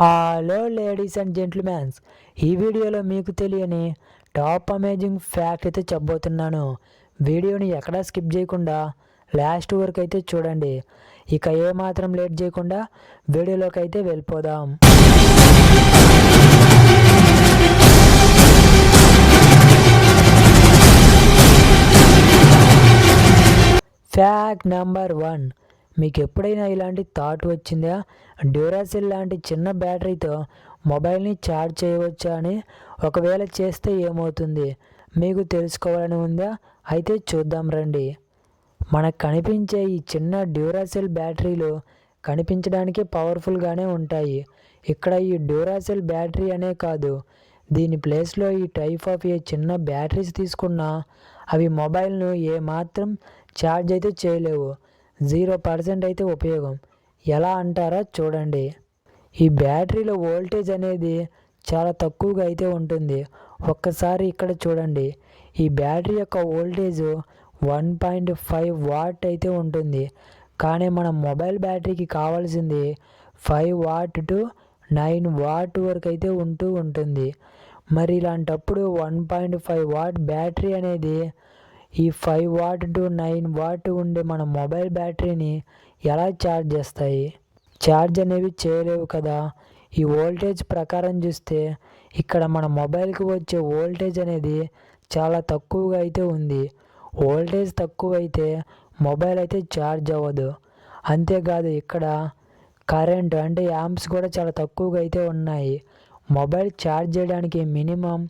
Hello ladies and gentlemen ఈ వీడియోలో మీకు తెలియని టాప్ అమేజింగ్ ఫ్యాక్ట్ అయితే చెప్పబోతున్నాను. వీడియోని ఎక్కడా స్కిప్ చేయకుండా లాస్ట్ వరకు అయితే చూడండి. ఇక ఏమాత్రం లేట్ చేయకుండా వీడియోలోకి అయితే వెళ్ళిపోదాం. ఫ్యాక్ట్ నెంబర్ వన్ మీకు ఎప్పుడైనా ఇలాంటి థాట్ వచ్చిందా? డ్యూరాసెల్ లాంటి చిన్న బ్యాటరీతో మొబైల్ని ఛార్జ్ చేయవచ్చా అని ఒకవేళ చేస్తే ఏమవుతుంది? మీకు తెలుసుకోవాలని ఉందా? అయితే చూద్దాం రండి. మనకు కనిపించే ఈ చిన్న డ్యూరాసెల్ బ్యాటరీలు కనిపించడానికి పవర్ఫుల్గానే ఉంటాయి. ఇక్కడ ఈ డ్యూరాసెల్ బ్యాటరీ అనే కాదు. దీని ప్లేస్లో ఈ టైప్ ఆఫ్ ఏ చిన్న బ్యాటరీస్ తీసుకున్నా అవి మొబైల్ను ఏమాత్రం ఛార్జ్ అయితే చేయలేవు. జీరో పర్సెంట్ అయితే ఉపయోగం. ఎలా అంటారా చూడండి. ఈ బ్యాటరీలో వోల్టేజ్ అనేది చాలా తక్కువగా అయితే ఉంటుంది. ఒక్కసారి ఇక్కడ చూడండి. ఈ బ్యాటరీ యొక్క voltage one point five watt అయితే ఉంటుంది. కానీ మన మొబైల్ బ్యాటరీకి కావాల్సింది five watt to nine watt వరకు అయితే ఉంటూ ఉంటుంది. మరి ఇలాంటప్పుడు one point five watt battery అనేది ఈ five watt to nine watt ఉండే మన మొబైల్ బ్యాటరీని ఎలా ఛార్జ్ చేస్తాయి? ఛార్జ్ అనేవి చేయలేవు కదా. ఈ వోల్టేజ్ ప్రకారం చూస్తే ఇక్కడ మన మొబైల్కి వచ్చే వోల్టేజ్ అనేది చాలా తక్కువగా అయితే ఉంది. వోల్టేజ్ తక్కువ అయితే మొబైల్ అయితే ఛార్జ్ అవ్వదు. అంతేకాదు ఇక్కడ కరెంట్ అంటే యాంప్స్ కూడా చాలా తక్కువగా అయితే ఉన్నాయి. మొబైల్ ఛార్జ్ చేయడానికి మినిమం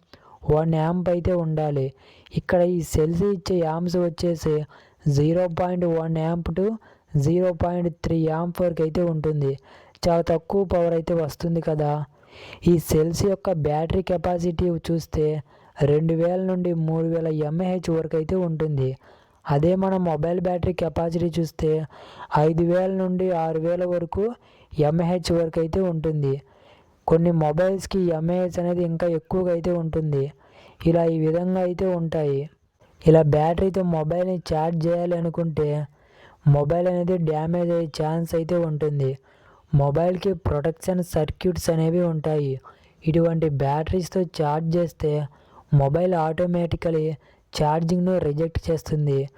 వన్ యాంప్ అయితే ఉండాలి. ఇక్కడ ఈ సెల్స్ ఇచ్చే యాంప్స్ వచ్చేసి zero point one amp to zero point three amp వరకు అయితే ఉంటుంది. చాలా తక్కువ పవర్ అయితే వస్తుంది కదా. ఈ సెల్స్ యొక్క బ్యాటరీ కెపాసిటీ చూస్తే రెండు వేల నుండి మూడు వేల ఎంఏహెచ్ వరకు అయితే ఉంటుంది. అదే మన మొబైల్ బ్యాటరీ కెపాసిటీ చూస్తే ఐదు వేల నుండి ఆరు వేల వరకు ఎంఏహెచ్ వరకు అయితే ఉంటుంది. కొన్ని మొబైల్స్కి ఎంఏహెచ్ అనేది ఇంకా ఎక్కువగా అయితే ఉంటుంది. ఇలా ఈ విధంగా అయితే ఉంటాయి. ఇలా బ్యాటరీతో మొబైల్ని ఛార్జ్ చేయాలి అనుకుంటే మొబైల్ అనేది డ్యామేజ్ అయ్యే ఛాన్స్ అయితే ఉంటుంది. మొబైల్కి ప్రొటెక్షన్ సర్క్యూట్స్ అనేవి ఉంటాయి. ఇటువంటి బ్యాటరీస్తో ఛార్జ్ చేస్తే మొబైల్ ఆటోమేటికలీ ఛార్జింగ్ను రిజెక్ట్ చేస్తుంది.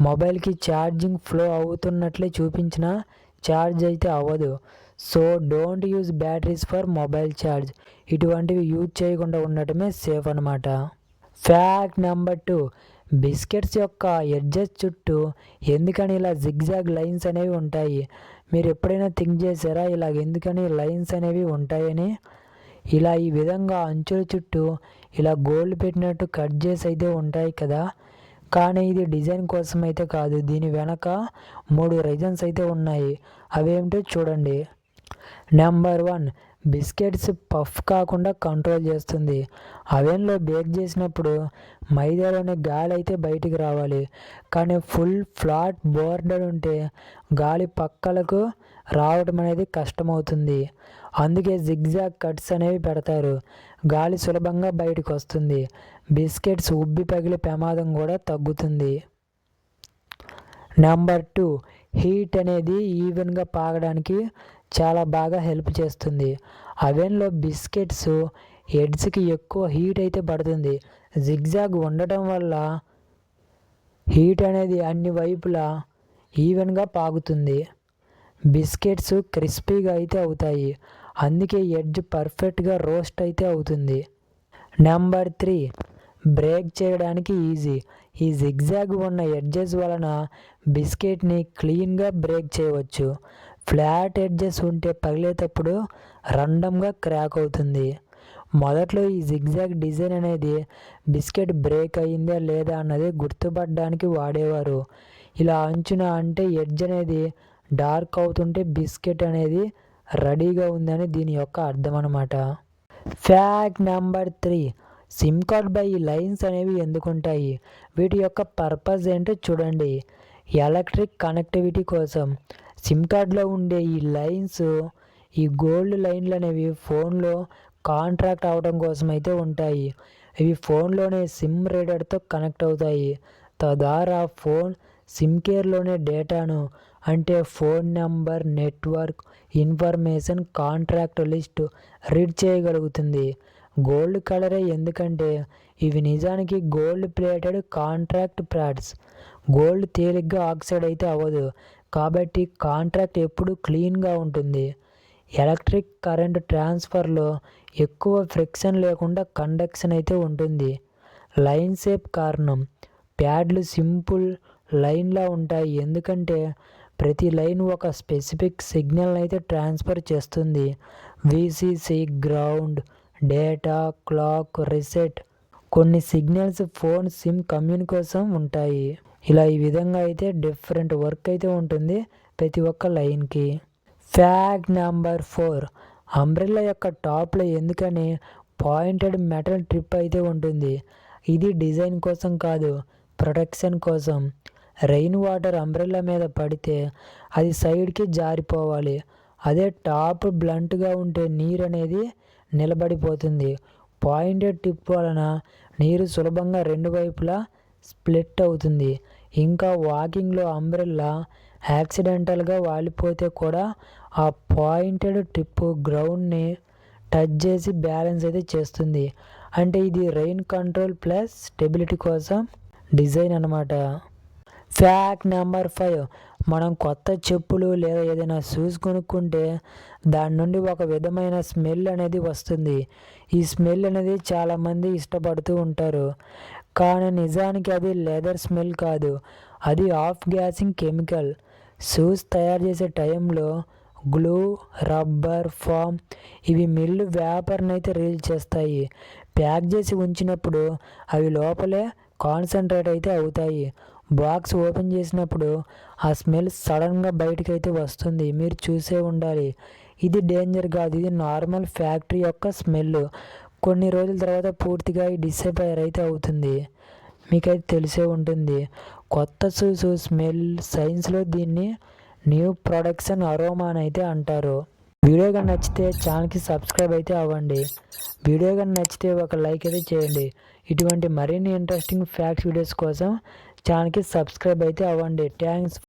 మొబైల్కి ఛార్జింగ్ ఫ్లో అవుతున్నట్లే చూపించినా ఛార్జ్ అయితే అవ్వదు. So don't use batteries for mobile charge. ఇటువంటివి యూజ్ చేయకుండా ఉండటమే సేఫ్ అనమాట ఫ్యాక్ట్ నెంబర్ టూ బిస్కెట్స్ యొక్క ఎడ్జెస్ చుట్టూ ఎందుకని ఇలా జిగ్జాగ్ లైన్స్ అనేవి ఉంటాయి? మీరు ఎప్పుడైనా థింక్ చేశారా ఇలా ఎందుకని లైన్స్ అనేవి ఉంటాయని? ఇలా ఈ విధంగా అంచుల చుట్టూ ఇలా గోల్డ్ పెట్టినట్టు కట్ చేసి అయితే ఉంటాయి కదా? కానీ ఇది డిజైన్ కోసం అయితే కాదు. దీని వెనక మూడు రీజన్స్ అయితే ఉన్నాయి. అవేమిటో చూడండి. నెంబర్ వన్ బిస్కెట్స్ పఫ్ కాకుండా కంట్రోల్ చేస్తుంది. అవెన్లో బేక్ చేసినప్పుడు మైదాలోని గాలి అయితే బయటికి రావాలి. కానీ ఫుల్ ఫ్లాట్ బోర్డర్ ఉంటే గాలి పక్కలకు రావడం అనేది కష్టమవుతుంది. అందుకే జిగ్జాగ్ కట్స్ అనేవి పెడతారు. గాలి సులభంగా బయటకు వస్తుంది. బిస్కెట్స్ ఉబ్బి పగిలే ప్రమాదం కూడా తగ్గుతుంది. నెంబర్ టూ హీట్ అనేది ఈవెన్గా పాగడానికి చాలా బాగా హెల్ప్ చేస్తుంది. అవెన్లో బిస్కెట్స్ ఎడ్స్కి ఎక్కువ హీట్ అయితే పడుతుంది. జిగ్జాగ్ ఉండటం వల్ల హీట్ అనేది అన్ని వైపులా ఈవెన్గా పాగుతుంది. బిస్కెట్స్ క్రిస్పీగా అయితే అవుతాయి. అందుకే ఎడ్జ్ పర్ఫెక్ట్గా రోస్ట్ అయితే అవుతుంది. నెంబర్ త్రీ బ్రేక్ చేయడానికి ఈజీ. ఈ జిగ్జాగ్ ఉన్న ఎడ్జెస్ వలన బిస్కెట్ని క్లీన్గా బ్రేక్ చేయవచ్చు. ఫ్లాట్ ఎడ్జెస్ ఉంటే పగిలేటప్పుడు రండంగా క్రాక్ అవుతుంది. మొదట్లో ఈ జిగ్జాగ్ డిజైన్ అనేది బిస్కెట్ బ్రేక్ అయిందా లేదా అన్నది గుర్తుపడడానికి వాడేవారు. ఇలా అంచున అంటే ఎడ్జ్ అనేది డార్క్ అవుతుంటే బిస్కెట్ అనేది రెడీగా ఉందని దీని యొక్క అర్థం అనమాట fact number three SIM card by lines అనేవి ఎందుకుంటాయి? వీటి యొక్క పర్పస్ ఏంటో చూడండి. ఎలక్ట్రిక్ కనెక్టివిటీ కోసం సిమ్ కార్డ్లో ఉండే ఈ లైన్స్ ఈ గోల్డ్ లైన్లు అనేవి ఫోన్లో కాంట్రాక్ట్ అవడం కోసం అయితే ఉంటాయి. ఇవి ఫోన్లోనే సిమ్ రీడర్తో కనెక్ట్ అవుతాయి. తద్వారా ఫోన్ సిమ్ కేర్లోనే డేటాను అంటే phone number network information contract list read చేయగలుగుతుంది. గోల్డ్ కలరే ఎందుకంటే ఇవి నిజానికి gold plated contract pads gold తేలిగ్గా ఆక్సైడ్ అయితే అవ్వదు. కాబట్టి కాంట్రాక్ట్ ఎప్పుడు క్లీన్గా ఉంటుంది. ఎలక్ట్రిక్ కరెంట్ ట్రాన్స్ఫర్లో ఎక్కువ ఫ్రిక్షన్ లేకుండా కండక్షన్ అయితే ఉంటుంది. లైన్ షేప్ కారణం. ప్యాడ్లు సింపుల్ లైన్లా ఉంటాయి. ఎందుకంటే ప్రతి లైన్ ఒక స్పెసిఫిక్ సిగ్నల్ అయితే ట్రాన్స్ఫర్ చేస్తుంది. VCC ground data clock reset కొన్ని సిగ్నల్స్ ఫోన్ సిమ్ కమ్యూని కోసం ఉంటాయి. ఇలా ఈ విధంగా అయితే డిఫరెంట్ వర్క్ అయితే ఉంటుంది ప్రతి ఒక్క లైన్కి. Fact number four. అంబ్రెల్లా యొక్క టాప్లో ఎందుకని పాయింటెడ్ మెటల్ ట్రిప్ అయితే ఉంటుంది. ఇది డిజైన్ కోసం కాదు ప్రొటెక్షన్ కోసం. రెయిన్ వాటర్ అంబ్రెల్లా మీద పడితే అది సైడ్కి జారిపోవాలి. అదే టాప్ బ్లంట్గా ఉంటే నీరు అనేది నిలబడిపోతుంది. పాయింటెడ్ టిప్ వలన నీరు సులభంగా రెండు వైపులా స్ప్లిట్ అవుతుంది. ఇంకా వాకింగ్లో అంబ్రెల్లా యాక్సిడెంటల్గా వాలిపోతే కూడా ఆ పాయింటెడ్ టిప్ గ్రౌండ్ని టచ్ చేసి బ్యాలెన్స్ అయితే చేస్తుంది. అంటే ఇది రెయిన్ కంట్రోల్ ప్లస్ స్టెబిలిటీ కోసం డిజైన్ అనమాట ఫ్యాక్ట్ నెంబర్ ఫైవ్. మనం కొత్త చెప్పులు లేదా ఏదైనా షూస్ కొనుక్కుంటే దాని నుండి ఒక విధమైన స్మెల్ అనేది వస్తుంది. ఈ స్మెల్ అనేది చాలామంది ఇష్టపడుతూ ఉంటారు. కానీ నిజానికి అది లెదర్ స్మెల్ కాదు. అది ఆఫ్ గ్యాసింగ్ కెమికల్. షూస్ తయారు చేసే టైంలో గ్లూ రబ్బర్ ఫామ్ ఇవి మిల్లు వ్యాపారం అయితే రీల్ చేస్తాయి. ప్యాక్ చేసి ఉంచినప్పుడు అవి లోపలే కాన్సన్ట్రేట్ అయితే అవుతాయి. బాక్స్ ఓపెన్ చేసినప్పుడు ఆ స్మెల్ సడన్గా బయటకు అయితే వస్తుంది. మీరు చూసే ఉండాలి. ఇది డేంజర్ కాదు. ఇది నార్మల్ ఫ్యాక్టరీ యొక్క స్మెల్. కొన్ని రోజుల తర్వాత పూర్తిగా ఈ డిసపైర్ అయితే అవుతుంది. మీకైతే తెలిసే ఉంటుంది. కొత్త షూస్ స్మెల్ సైన్స్లో దీన్ని న్యూ ప్రొడక్షన్ అరోమా అని అయితే అంటారు. వీడియో కానీ నచ్చితే ఛానల్కి సబ్స్క్రైబ్ అయితే అవ్వండి. వీడియో కానీ నచ్చితే ఒక లైక్ అయితే చేయండి. ఇటువంటి మరిన్ని ఇంట్రెస్టింగ్ ఫ్యాక్ట్స్ వీడియోస్ కోసం ఛానల్కి సబ్స్క్రైబ్ అయితే అవ్వండి. థ్యాంక్స్